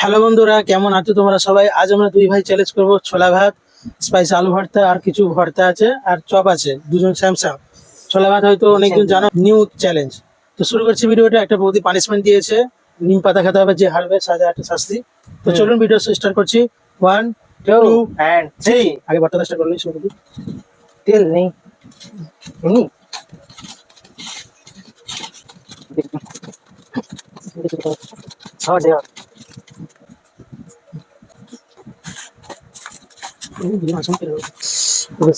Hello বন্ধুরা কেমন আছো তোমরা সবাই? আজ আমরা দুই ভাই চ্যালেঞ্জ করব ছোলা ভাত স্পাইস আলু ভর্তা আর কিছু ভর্তা আছে আর চপ আছে দুজন স্যামসাং ছোলা ভাত হয়তো অনেকজন জানো নিউ চ্যালেঞ্জ তো শুরু করছি ভিডিওটা একটা বৌদি পানিশমেন্ট দিয়েছে নিম পাতা খেতে হবে যে হারবে সাজা একটা শাস্তি। তো চলুন ভিডিও স্টার্ট করছি। ওয়ান টু অ্যান্ড থ্রি আগে ভর্তা স্টার্ট করলি শুরু তেল নেই। Oh.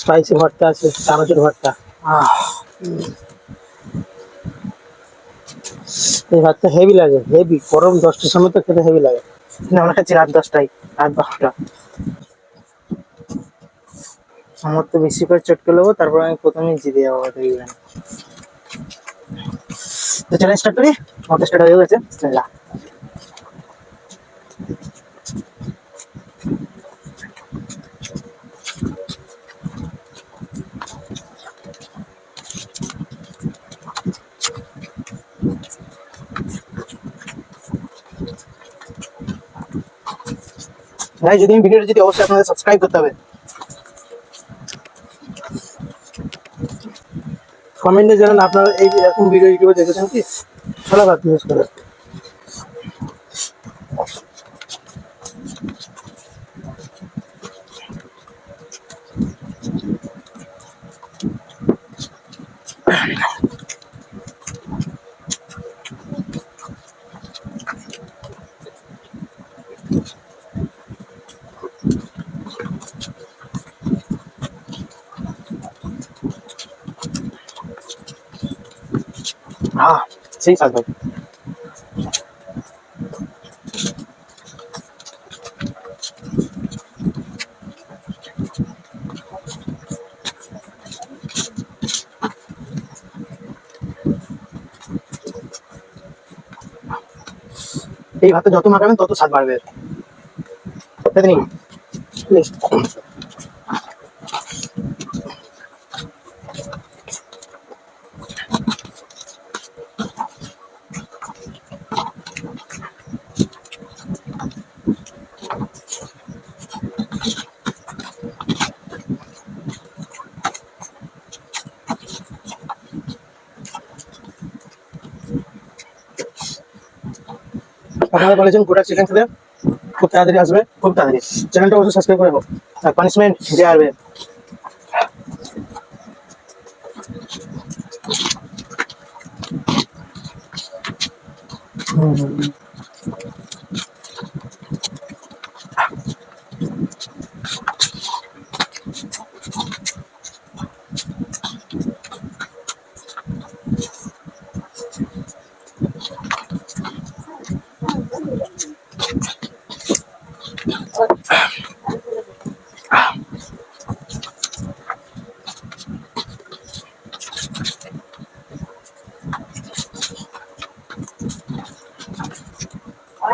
স্পাইসি ভর্তা আছে চানাচুর ভর্তা। এই ভাতটা হেভি লাগে হেভি গরম দশটার সময় তো খেতে হেভি লাগে। আমরা খাচ্ছি রাত দশটায়, রাত বারোটা আমার তো বেশি করে চটকে নেব তারপর আমি প্রথমেই জিতে যাব তো চ্যালেঞ্জ করি? আমাদের স্টার্ট হয়ে গেছে ভাই যদি আমি ভিডিওটা যদি অবশ্যই আপনাদের সাবস্ক্রাইব করতে হবে। কমেন্টে জানান আপনারা এই এরকম ভিডিও ইউটিউবে দেখেছেন কি? ছোলা ভাত ইউজ করে। Sí, salve. এই ভাতে যত মাখাবেন তত স্বাদ বাড়বে তাই আপনারা বলেছেন গোটা চিকেন খেতে খুব তাড়াতাড়ি আসবে, খুব তাড়াতাড়ি। চ্যানেলটা অবশ্যই সাবস্ক্রাইব করে আর পানিশমেন্ট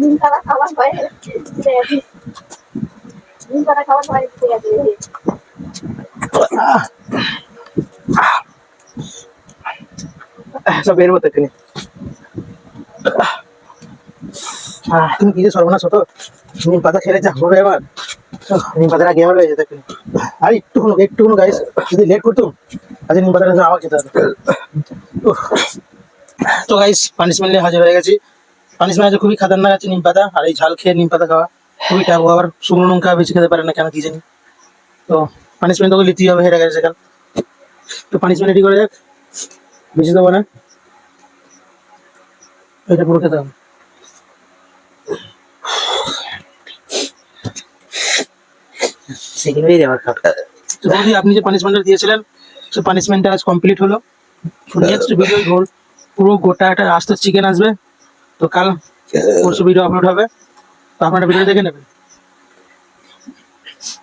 দিন তারা খাবার হয় দিন তারা খাবার হয় ঠিক আছে সব বের হতে কিনে তুমি কি যে সর্বনাশ হতো? নিম পাতা খেলে যা হবে এবার। নিম পাতাটা গেম হয়ে যেতে আর একটু কোনো একটু কোনো গাইস যদি লেট করতাম, আজ নিম পাতাটা আবার খেতে হবে। তো গাইস পানিশমেন্ট নিয়ে হাজির হয়ে গেছি। পানিশমেন্ট আছে খুবই খাতারনাক আছে নিম পাতা আর এই ঝাল খেয়ে নিম পাতা খাওয়া খুবই টাক আবার শুকনো লঙ্কা বেশি খেতে পারে না কেন কি জানি। তো পানিশমেন্ট তোকে লিতেই হবে হেরে গেছে সেখানে তো পানিশমেন্ট রেডি করে যাক। বেশি দেবো না। এটা পুরো খেতে হবে। সেকেন্ড তো বৌদি আপনি যে পানিশমেন্টটা দিয়েছিলেন সে পানিশমেন্টটা আজ কমপ্লিট হলো। নেক্সট ভিডিও গোল। পুরো গোটা একটা আস্ত চিকেন আসবে। তো কাল পরশু ভিডিও আপলোড হবে। তো আপনারা ভিডিও দেখে নেবেন।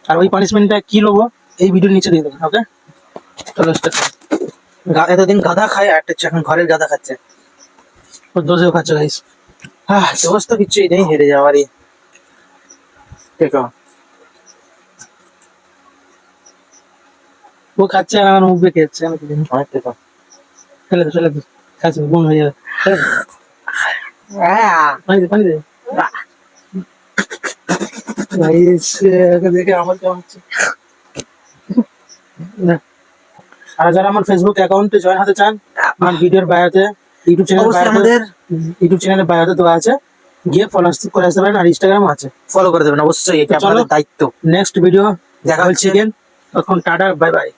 আর ওই পানিশমেন্টটা কি নেব এই ভিডিওর নিচে দিয়ে দেবেন ওকে চলো স্টার্ট গা- এতদিন গাধা খায় আর একটা এখন ঘরের গাধা খাচ্ছে। ও দোষেও খাচ্ছে গাইস হ্যাঁ দোষ তো কিছুই নেই হেরে যাওয়ারই। দেখো। ও খাচ্ছে আর আমার মুখ বেঁকে যাচ্ছে আমি দেখো দে ফেলে দে। খাচ্ছে বন হয়ে যাবে। আর যারা আমার ফেসবুক অ্যাকাউন্টে জয়েন হতে চান আমার ভিডিওর বায়োতে ইউটিউব চ্যানেল আমাদের ইউটিউব বায়োতে দেওয়া আছে। গিয়ে ফলো করে আসতে পারেন আর ইনস্টাগ্রামও আছে। ফলো করে দেবেন অবশ্যই এটা দায়িত্ব। নেক্সট ভিডিও দেখা হচ্ছে। তখন টাটা বাই বাই